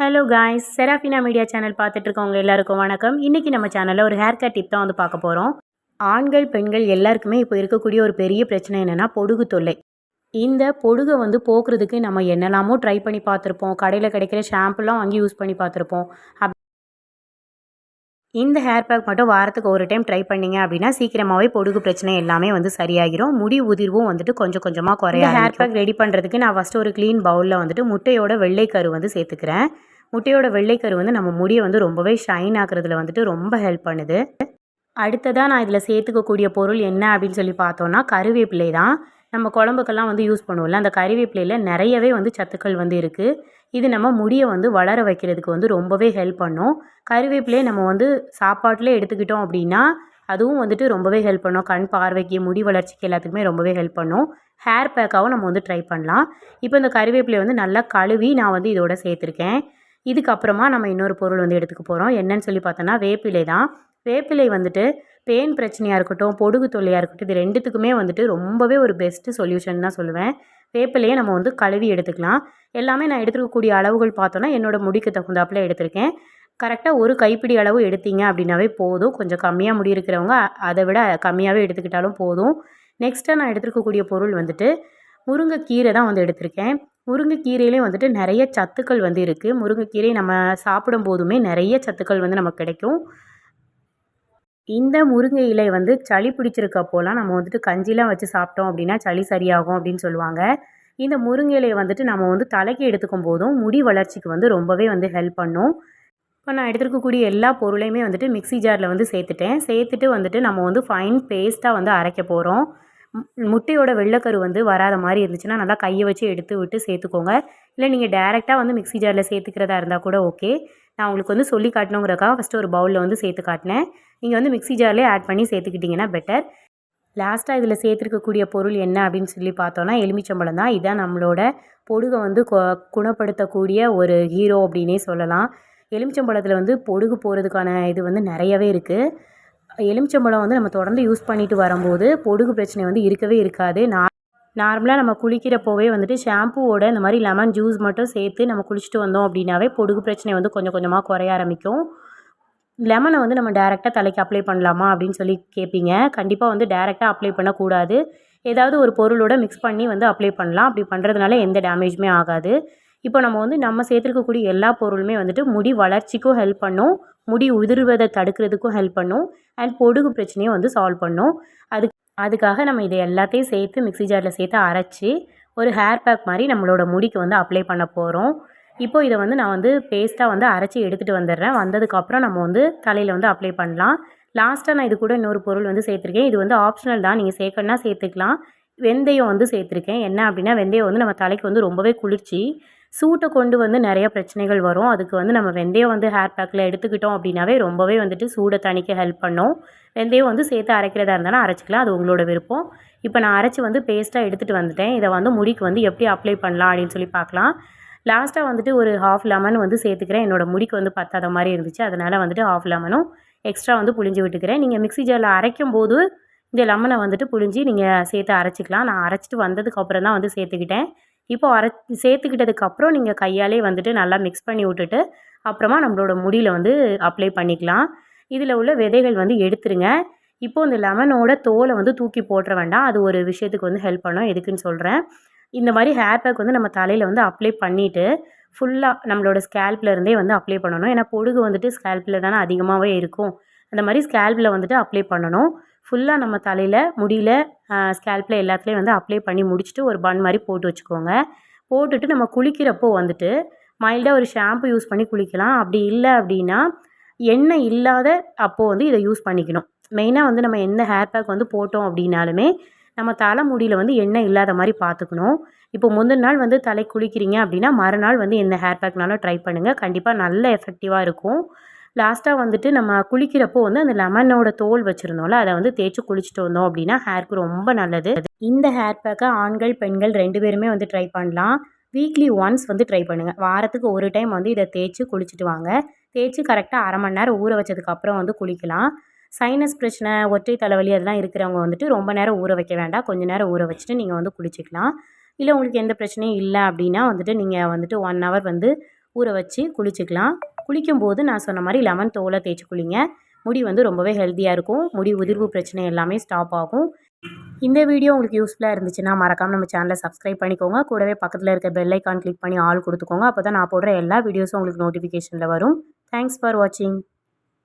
Hello guys Serafina media channel பார்த்துட்டு இருக்கவங்க எல்லாருக்கும் வணக்கம். இன்றைக்கி நம்ம சேனலில் ஒரு ஹேர் கட் டிப் தான் வந்து பார்க்க போகிறோம் ஆண்கள் பெண்கள் எல்லாருக்குமே இப்போ இருக்கக்கூடிய ஒரு பெரிய பிரச்சனை என்னென்னா பொடுகு தொல்லை. இந்த பொடுகை வந்து போக்குறதுக்கு நம்ம என்னெல்லாமோ ட்ரை பண்ணி பார்த்துருப்போம். கடையில் கிடைக்கிற ஷாம்புலாம் வாங்கி யூஸ் பண்ணி பார்த்துருப்போம். அப் இந்த ஹேர் பேக் மட்டும் வாரத்துக்கு ஒரு டைம் ட்ரை பண்ணீங்க அப்படின்னா சீக்கிரமாகவே பொடுகு பிரச்சனை எல்லாமே வந்து சரியாகிரும். முடி உதிர்வும் வந்துட்டு கொஞ்சம் கொஞ்சமாக குறைய ஹேர் பேக் ரெடி பண்ணுறதுக்கு நான் ஃபஸ்ட்டு ஒரு க்ளீன் பவுலில் வந்துட்டு முட்டையோட வெள்ளைக்கரு வந்து சேர்த்துக்கிறேன். முட்டையோட வெள்ளைக்கரு வந்து நம்ம முடியை வந்து ரொம்பவே ஷைன் ஆக்குறதுல வந்துட்டு ரொம்ப ஹெல்ப் பண்ணுது. அடுத்ததாக நான் இதில் சேர்த்துக்கக்கூடிய பொருள் என்ன அப்படின்னு சொல்லி பார்த்தோன்னா கருவேப்பிலை தான். நம்ம குழம்புக்கெல்லாம் வந்து யூஸ் பண்ணுவோம்ல அந்த கருவேப்பிலையில் நிறையவே வந்து சத்துக்கள் வந்து இருக்குது இது நம்ம முடியை வந்து வளர வைக்கிறதுக்கு வந்து ரொம்பவே ஹெல்ப் பண்ணும். கருவேப்பிலையை நம்ம வந்து சாப்பாட்டில் எடுத்துக்கிட்டோம் அப்படின்னா அதுவும் வந்துட்டு ரொம்பவே ஹெல்ப் பண்ணும். கண் பார்வைக்கு முடி வளர்ச்சிக்கு எல்லாத்துக்குமே ரொம்பவே ஹெல்ப் பண்ணும். ஹேர் பேக்காகவும் நம்ம வந்து ட்ரை பண்ணலாம். இப்போ இந்த கருவேப்பிலையை வந்து நல்லா கழுவி நான் வந்து இதோட சேர்த்துருக்கேன். இதுக்கப்புறமா நம்ம இன்னொரு பொருள் வந்து எடுத்துக்க போகிறோம் என்னன்னு சொல்லி பார்த்தோன்னா வேப்பிலை தான். வேப்பிலை வந்துட்டு பேன் பிரச்சனையாக இருக்கட்டும் பொடுகு தொல்லையாக இருக்கட்டும் இது ரெண்டுத்துக்குமே வந்துட்டு ரொம்பவே ஒரு பெஸ்ட்டு சொல்யூஷன் தான் சொல்லுவேன். வேப்பிலையை நம்ம வந்து கழுவி எடுத்துக்கலாம். எல்லாமே நான் எடுத்துக்கக்கூடிய அளவுகள் பார்த்தோன்னா என்னோடய முடிக்கு தகுந்தாப்பில் எடுத்திருக்கேன். கரெக்டாக ஒரு கைப்பிடி அளவு எடுத்தீங்க அப்படின்னாவே போதும். கொஞ்சம் கம்மியாக முடி இருக்கிறவங்க அதை விட கம்மியாகவே எடுத்துக்கிட்டாலும் போதும். நெக்ஸ்ட்டாக நான் எடுத்துருக்கக்கூடிய பொருள் வந்துட்டு முருங்கைக்கீரை தான் வந்து எடுத்திருக்கேன். முருங்கைக்கீரையிலே வந்துட்டு நிறைய சத்துக்கள் வந்து இருக்குது முருங்கைக்கீரை நம்ம சாப்பிடும் போதுமே நிறைய சத்துக்கள் வந்து நமக்கு கிடைக்கும். இந்த முருங்கை இலை வந்து சளி பிடிச்சிருக்கப்போலாம் நம்ம வந்துட்டு கஞ்சிலாம் வச்சு சாப்பிட்டோம் அப்படின்னா சளி சரியாகும் அப்படின்னு சொல்லுவாங்க. இந்த முருங்கை இலையை வந்துட்டு நம்ம வந்து தலைக்கு எடுத்துக்கும் போதும் முடி வளர்ச்சிக்கு வந்து ரொம்பவே வந்து ஹெல்ப் பண்ணும். இப்போ நான் எடுத்துருக்கக்கூடிய எல்லா பொருளையுமே வந்துட்டு மிக்சி ஜாரில் வந்து சேர்த்துட்டேன். சேர்த்துட்டு வந்துட்டு நம்ம வந்து ஃபைன் பேஸ்ட்டாக வந்து அரைக்க போகிறோம் முட்டையோட வெள்ளைக்கரு வந்து வராத மாதிரி இருந்துச்சுன்னா நல்லா கையை வச்சு எடுத்து விட்டு சேர்த்துக்கோங்க. இல்லை நீங்கள் டேரெக்டாக வந்து மிக்ஸி ஜாரில் சேர்த்துக்கிறதா இருந்தால் கூட ஓகே நான் உங்களுக்கு வந்து சொல்லி காட்டணுங்கிறக்காக ஃபஸ்ட்டு ஒரு பவுலில் வந்து சேர்த்து காட்டினேன். நீங்கள் வந்து மிக்ஸி ஜார்லேயே ஆட் பண்ணி சேர்த்துக்கிட்டிங்கன்னா பெட்டர் லாஸ்ட்டாக இதில் சேர்த்துருக்கக்கூடிய பொருள் என்ன அப்படின்னு சொல்லி பார்த்தோன்னா எலுமிச்சம்பழம் தான். இதுதான் நம்மளோட பொடுகை வந்து குணப்படுத்தக்கூடிய ஒரு ஹீரோ அப்படின்னே சொல்லலாம். எலுமிச்சம்பழத்தில் வந்து பொடுகு போகிறதுக்கான இது வந்து நிறையவே இருக்குது எலுமிச்சம்பழம் வந்து நம்ம தொடர்ந்து யூஸ் பண்ணிட்டு வரும்போது பொடுகு பிரச்சனை வந்து இருக்கவே இருக்காது. நான் நார்மலாக நம்ம குளிக்கிறப்போவே வந்துட்டு ஷாம்புவோட இந்த மாதிரி லெமன் ஜூஸ் மட்டும் சேர்த்து நம்ம குளிச்சுட்டு வந்தோம் அப்படின்னாவே பொடுகு பிரச்சனை வந்து கொஞ்சம் கொஞ்சமாக குறைய ஆரம்பிக்கும். லெமனை வந்து நம்ம டேரெக்டாக தலைக்கு அப்ளை பண்ணலாமா அப்படின்னு சொல்லி கேட்பீங்க கண்டிப்பாக வந்து டேரெக்டாக அப்ளை பண்ணக்கூடாது. ஏதாவது ஒரு பொருளோட மிக்ஸ் பண்ணி வந்து அப்ளை பண்ணலாம். அப்படி பண்ணுறதுனால எந்த டேமேஜுமே ஆகாது. இப்போ நம்ம வந்து நம்ம சேர்த்துருக்கக்கூடிய எல்லா பொருளுமே வந்துட்டு முடி வளர்ச்சிக்கும் ஹெல்ப் பண்ணும். முடி உதிர்வதை தடுக்கிறதுக்கும் ஹெல்ப் பண்ணும். அண்ட் பொடுகு பிரச்சனையும் வந்து சால்வ் பண்ணும். அதுக்கு அதுக்காக நம்ம இதை எல்லாத்தையும் சேர்த்து மிக்ஸி ஜாரில் சேர்த்து அரைச்சி ஒரு ஹேர் பேக் மாதிரி நம்மளோட முடிக்கு வந்து அப்ளை பண்ண போகிறோம் இப்போது இதை வந்து நான் வந்து பேஸ்ட்டாக வந்து அரைச்சி எடுத்துகிட்டு வந்துடுறேன். வந்ததுக்கப்புறம் நம்ம வந்து தலையில் வந்து அப்ளை பண்ணலாம். லாஸ்ட்டாக நான் இது கூட இன்னொரு பொருள் வந்து சேர்த்துருக்கேன். இது வந்து ஆப்ஷனல் தான். நீங்கள் சேர்க்கணுன்னா சேர்த்துக்கலாம். வெந்தயம் வந்து சேர்த்துருக்கேன். என்ன அப்படின்னா வெந்தயம் வந்து நம்ம தலைக்கு வந்து ரொம்பவே குளிர்ச்சி. சூட்டை கொண்டு வந்து நிறைய பிரச்சனைகள் வரும். அதுக்கு வந்து நம்ம வெந்தயம் வந்து ஹேர் பேக்கில் எடுத்துக்கிட்டோம் அப்படின்னாவே ரொம்பவே வந்துட்டு சூடை தணிக்க ஹெல்ப் பண்ணும். வெந்தயம் வந்து சேர்த்து அரைக்கிறதா இருந்தாலும் அரைச்சிக்கலாம். அது உங்களோட விருப்பம். இப்போ நான் அரைச்சி வந்து பேஸ்ட்டாக எடுத்துகிட்டு வந்துட்டேன். இதை வந்து முடிக்கு வந்து எப்படி அப்ளை பண்ணலாம் அப்படின்னு சொல்லி பார்க்கலாம். லாஸ்ட்டாக வந்துட்டு ஒரு ஹாஃப் லெமன் வந்து சேர்த்துக்கிறேன். என்னோடய முடிக்கு வந்து பத்தாத மாதிரி இருந்துச்சு. அதனால் வந்துட்டு ஹாஃப் லெமனும் எக்ஸ்ட்ரா வந்து புழிஞ்சு விட்டுக்கிறேன். நீங்கள் மிக்ஸி ஜாரில் அரைக்கும் போது இந்த லெமனை வந்துட்டு புழிஞ்சு நீங்கள் சேர்த்து அரைச்சிக்கலாம். நான் அரைச்சிட்டு வந்ததுக்கப்புறம் தான் வந்து சேர்த்துக்கிட்டேன். இப்போது அரை சேர்த்துக்கிட்டதுக்கப்புறம் நீங்கள் கையாலே வந்துட்டு நல்லா மிக்ஸ் பண்ணி விட்டுட்டு அப்புறமா நம்மளோட முடியில் வந்து அப்ளை பண்ணிக்கலாம். இதில் உள்ள விதைகள் வந்து எடுத்துருங்க. இப்போது இந்த லெமனோட தோலை வந்து தூக்கி போட்டுற வேண்டாம். அது ஒரு விஷயத்துக்கு வந்து ஹெல்ப் பண்ணும். எதுக்குன்னு சொல்கிறேன் இந்த மாதிரி ஹேர் பேக் வந்து நம்ம தலையில் வந்து அப்ளை பண்ணிவிட்டு ஃபுல்லாக நம்மளோட ஸ்கேல்பில் இருந்தே வந்து அப்ளை பண்ணணும். ஏன்னா பொடுகு வந்துட்டு ஸ்கேல்பில் தானே அதிகமாகவே இருக்கும். அந்த மாதிரி ஸ்கேல்பில் வந்துட்டு அப்ளை பண்ணணும். ஃபுல்லாக நம்ம தலையில் முடியல ஸ்கேல்பில் எல்லாத்துலேயும் வந்து அப்ளை பண்ணி முடிச்சுட்டு ஒரு பன் மாதிரி போட்டு வச்சுக்கோங்க. போட்டுட்டு நம்ம குளிக்கிறப்போ வந்துட்டு மைல்டாக ஒரு ஷாம்பு யூஸ் பண்ணி குளிக்கலாம். அப்படி இல்லை அப்படின்னா எண்ணெய் இல்லாத அப்போது வந்து இதை யூஸ் பண்ணிக்கணும். மெயினாக வந்து நம்ம எந்த ஹேர் பேக் வந்து போட்டோம் அப்படின்னாலுமே நம்ம தலை முடியில் வந்து எண்ணெய் இல்லாத மாதிரி பார்த்துக்கணும். இப்போ முந்தின நாள் வந்து தலை குளிக்கிறீங்க அப்படின்னா மறுநாள் வந்து எந்த ஹேர் பேக்னாலும் ட்ரை பண்ணுங்கள் கண்டிப்பாக நல்ல எஃபெக்டிவாக இருக்கும். லாஸ்ட்டாக வந்துட்டு நம்ம குளிக்கிறப்போ வந்து அந்த லெமனோட தோல் வச்சுருந்தோம்ல அதை வந்து தேய்ச்சி குளிச்சுட்டு வந்தோம் அப்படின்னா ஹேருக்கு ரொம்ப நல்லது. இந்த ஹேர் பேக்கை ஆண்கள் பெண்கள் ரெண்டு பேருமே வந்து ட்ரை பண்ணலாம். வீக்லி ஒன்ஸ் வந்து ட்ரை பண்ணுங்கள் வாரத்துக்கு ஒரு டைம் வந்து இதை தேய்ச்சி குளிச்சுட்டு வாங்க. தேய்ச்சி கரெக்டாக அரை மணி நேரம் ஊற வச்சதுக்கப்புறம் வந்து குளிக்கலாம். சைனஸ் பிரச்சனை ஒற்றை தலைவலி அதெல்லாம் இருக்கிறவங்க வந்துட்டு ரொம்ப நேரம் ஊற வைக்க வேண்டாம். கொஞ்சம் நேரம் ஊற வச்சுட்டு நீங்கள் வந்து குளிச்சிக்கலாம். இல்லை உங்களுக்கு எந்த பிரச்சனையும் இல்லை அப்படின்னா வந்துட்டு நீங்கள் வந்துட்டு ஒன் ஹவர் வந்து ஊற வச்சு குளிச்சுக்கலாம். குளிக்கும்போது நான் சொன்ன மாதிரி லெமன் தோலை தேய்ச்சி குளிங்க. முடி வந்து ரொம்பவே ஹெல்த்தியாக இருக்கும். முடி உதிர்வு பிரச்சனை எல்லாமே ஸ்டாப் ஆகும். இந்த வீடியோ உங்களுக்கு யூஸ்ஃபுல்லாக இருந்துச்சுன்னா மறக்காமல் நம்ம சேனலை சப்ஸ்கிரைப் பண்ணிக்கோங்க. கூடவே பக்கத்தில் இருக்க பெல் ஐக்கான் கிளிக் பண்ணி ஆல் கொடுத்துக்கோங்க. அப்போ தான் நான் போடுற எல்லா வீடியோஸும் உங்களுக்கு நோட்டிஃபிகேஷனில் வரும். தேங்க்ஸ் ஃபார் வாட்சிங்